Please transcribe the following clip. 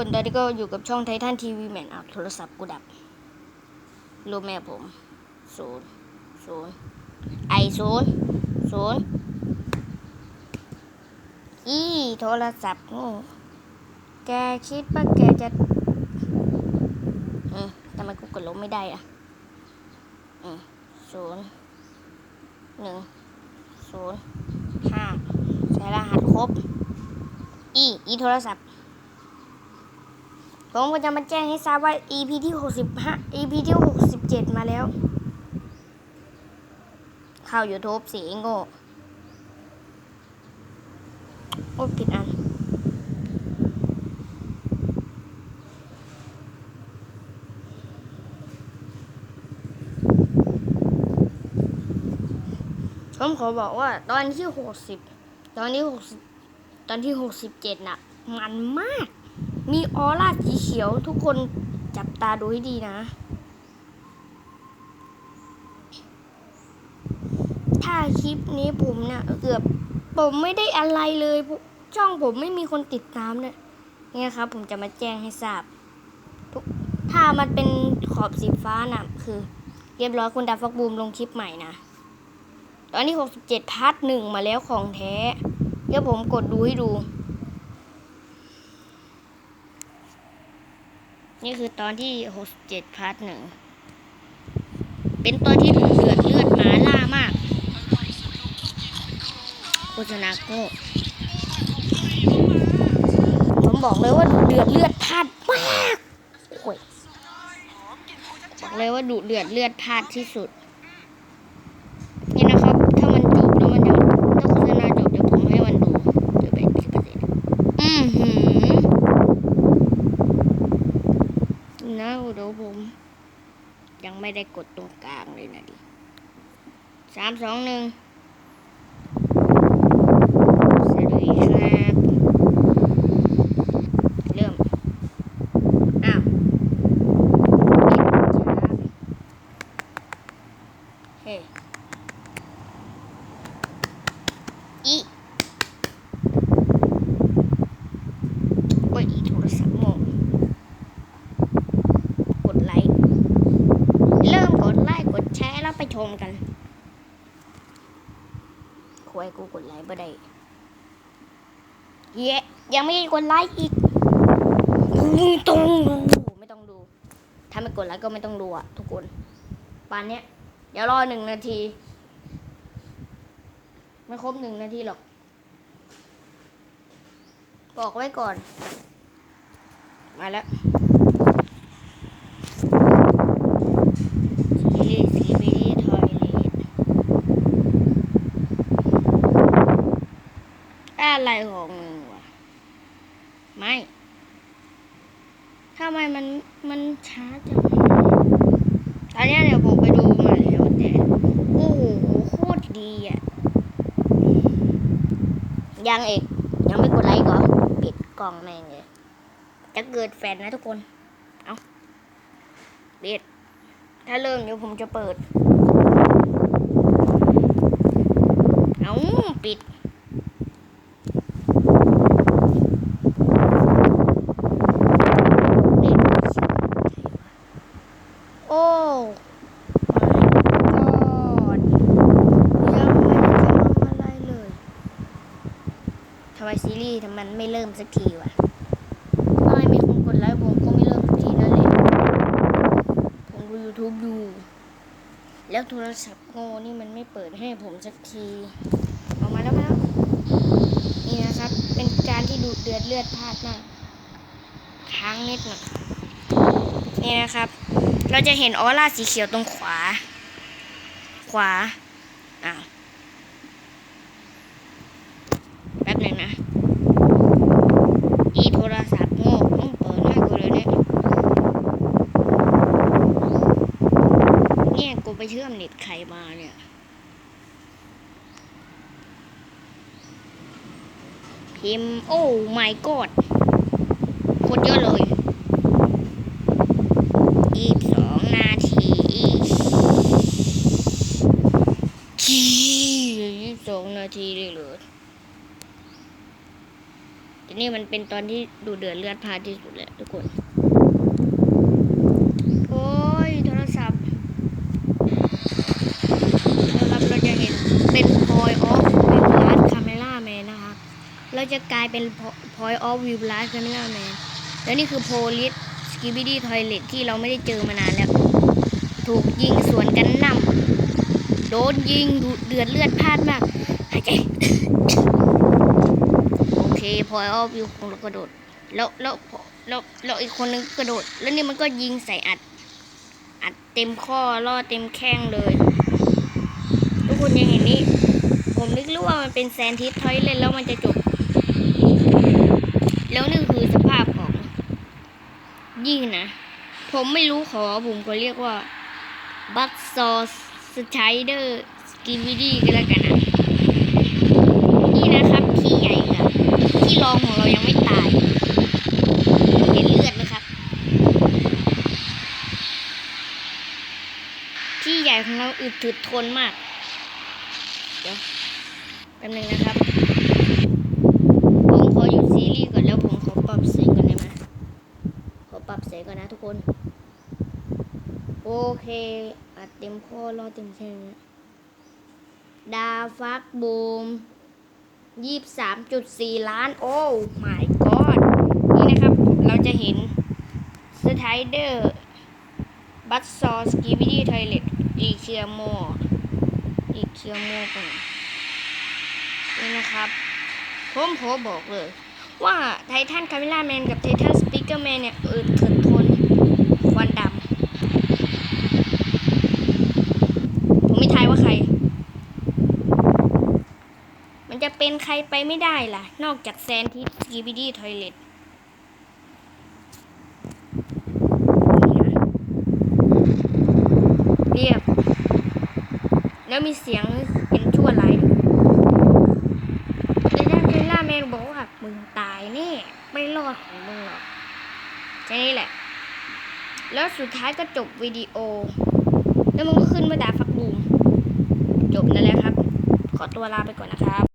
คนตอนนี้ก็อยู่กับช่องไททันทีวีแมนอะโทรศัพท์กูดับรูปแม่ผมศูนย์ศูนย์ไอศูนย์ศูนย์อีโทรศัพท์โง่แกคิดว่าแกจะอืมทำไมกูกดลบไม่ได้อะอืมศูนย์หนึ่งศูนย์ห้าใช้รหัสครบอีอีโทรศัพท์ ผมก็จะมาแจ้งให้ทราบว่า EP ที่65 EP ที่67 มาแล้ว เข้า YouTube สีโง่โอ้ผิดอัน ผมขอบอกว่าตอนที่ 60 ตอนที่60ตอนที่ 67 น่ะ มันมาก มีออร่าสีเขียวทุกคนจับตาดูให้ดีนะ ถ้าคลิปนี้ผมเนี่ยเกือบผมไม่ได้อะไรเลยช่องผมไม่มีคนติดตามเนี่ยเนี่ยครับ ผมจะมาแจ้งให้ทราบทุกถ้ามันเป็นขอบสีฟ้าน่ะคือ เรียบร้อยคุณดาฟักบูมลงคลิปใหม่นะตอนนี้ 67พาร์ทหนึ่งมาแล้วของแท้ เดี๋ยวผมกดดูให้ดู นี่คือตอนที่หกสิบเจ็ดพาร์ทหนึ่ง เป็นตอนที่เดือดเลือดหมาล่ามากโฆษณาโง่ผมบอกเลยว่าเดือดเลือดพลาดมากโอ้ยบอกเลยว่าดุเดือดเลือดพลาดที่สุด นี่นะครับ ถ้ามันจบแล้วมันจะถ้าโฆษณาจบเดี๋ยวผมให้มันดูเดี๋ยวไปสิบเปอร์เซ็นต์อือหือ นะเดี๋ยวผม ยังไม่ได้กดตรงกลางเลยนะดิสามสองหนึ่งสวัสดีครับ เริ่ม อ้าวเฮ้ยอีโอ้ยอีโทรศัพท์โมง กดไลค์ เริ่มกดไลค์ กดแชร์แล้วไปช มกันควยกูกดไลค์บ่ได้เย้ยังไม่ได้กดไลค์อีกไม่ต้องดูไม่ต้องดู ถ้าไม่กดไลค์ก็ไม่ต้องดูอะทุกคนปานเนี้ยเดี๋ยวรอหนึ่งนาที ไม่ครบหนึ่งนาทีหรอกบอกไว้ก่อน มาแล้ว ซีรีส์ซีรีส์ทอยเลท อะไรของมึงวะไม่ทำไมมันมันช้าจังตอนนี้เดี๋ยวผมไปดูมาแล้วแต่โอ้โหโคตรดีอะยังเอกยังไม่กดไลค์ก่อนปิดกล่องแม่งเลย จะเกิดแฟนนะทุกคน เอาเบียดถ้าเริ่มเดี๋ยวผมจะเปิด เอาปิด โอ้ my god ยังไม่ได้ทำอะไรเลยทำ ไมซีรีส์ทำมันไม่เริ่มสักทีวะถ้าไม่มีคนกดไลค์ผมก็ไม่เริ่มสักทีนั่นแหละผมดู YouTube อยู่แล้วโทรศัพท์โง่นี่มันไม่เปิดให้ผมสักทีออกมาแล้วมาแล้วนี่นะครับ เป็นการที่ดูเดือดเลือดพลาดมากค้างนิดหน่อยนี่นะครับ เราจะเห็นออร่าสีเขียวตรงขวา ขวาอ้าว แป๊บหนึ่งนะ อีโทรศัพท์โง่ต้องเปิดมากเลยเนี่ย เนี่ยกู ไปเชื่อมเน็ตใครมาเนี่ย พิมโอ้ my god โคตรเยอะเลยอีกสองนาทียี่สิบสองนาทีเลยเหรอจะนี่มันเป็นตอนที่ดูเดือดเลือดพาที่สุดเลยทุกคน โอ้ยโทรศัพท์นะครับเราจะเห็นเป็น point of view last camera man นะครับ เราจะกลายเป็น point of view last camera man แล้วนี่คือ police skibidi toilet ที่เราไม่ได้เจอมานานแล้ว ถูกยิงสวนกันนำโดนยิงดุเดือดเลือดพลานมากหายใจโอเค point of view ของเรากระโดด แล้วแล้วแล้วแล้วอีกคนนึงกระโดด แล้วนี่มันก็ยิงใส่อัด อัดเต็มข้อล่อเต็มแข้งเลย ทุกคนยังเห็นนี่ผมนึกรู้ว่ามันเป็นแซนทิสทอยเล่นแล้วมันจะจบ แล้วนี่คือสภาพของยิ่งนะ ผมไม่รู้ขอผมก็เรียกว่าบัตซอสสไชเดอร์สกิวิดี้ก็แล้วกันนะนี่นะครับที่ใหญ่กับที่รองของเรายังไม่ตายเห็นเลือดไหมครับ ที่ใหญ่ของเราอึดถึดทนมาก เดี๋ยวแป๊บนึงนะครับ ผมขอหยุดซีรีส์ก่อนแล้วผมขอปรับเสียงก่อนได้ไหมขอ ปรับเสียงก่อนนะทุกคน โอเค อัดเต็มข้อรอเต็มแข้งดาฟักบูมยี่สามจุดสี่ล้าน โอ้ my god นี่นะครับ เราจะเห็นสไตเดอร์บัตซอสกีบิดี้ไทเลตอีเคียโมอีเคียโมก่อนนี่นะครับ ผมโผบอกเลย ว่าไททันคาเมล่าแมนกับไททันสปีกเกอร์แมนเนี่ยเออถึดทนควันดำผมไม่ทายว่าใคร มันจะเป็นใครไปไม่ได้ล่ะ นอกจากแซนที่กีบิดี้ทอยเลตเรียบ แล้วมีเสียงเป็นชั่วร้ายด้วยแล้วเจล่าแมนบอกว่า มึงตายแน่ไม่รอดของมึงหรอกแค่นี้แหละ แล้วสุดท้ายก็จบวิดีโอ แล้วมึงก็ขึ้นมาด่าฟักบูมจบนั่นแหละครับ ขอตัวลาไปก่อนนะครับ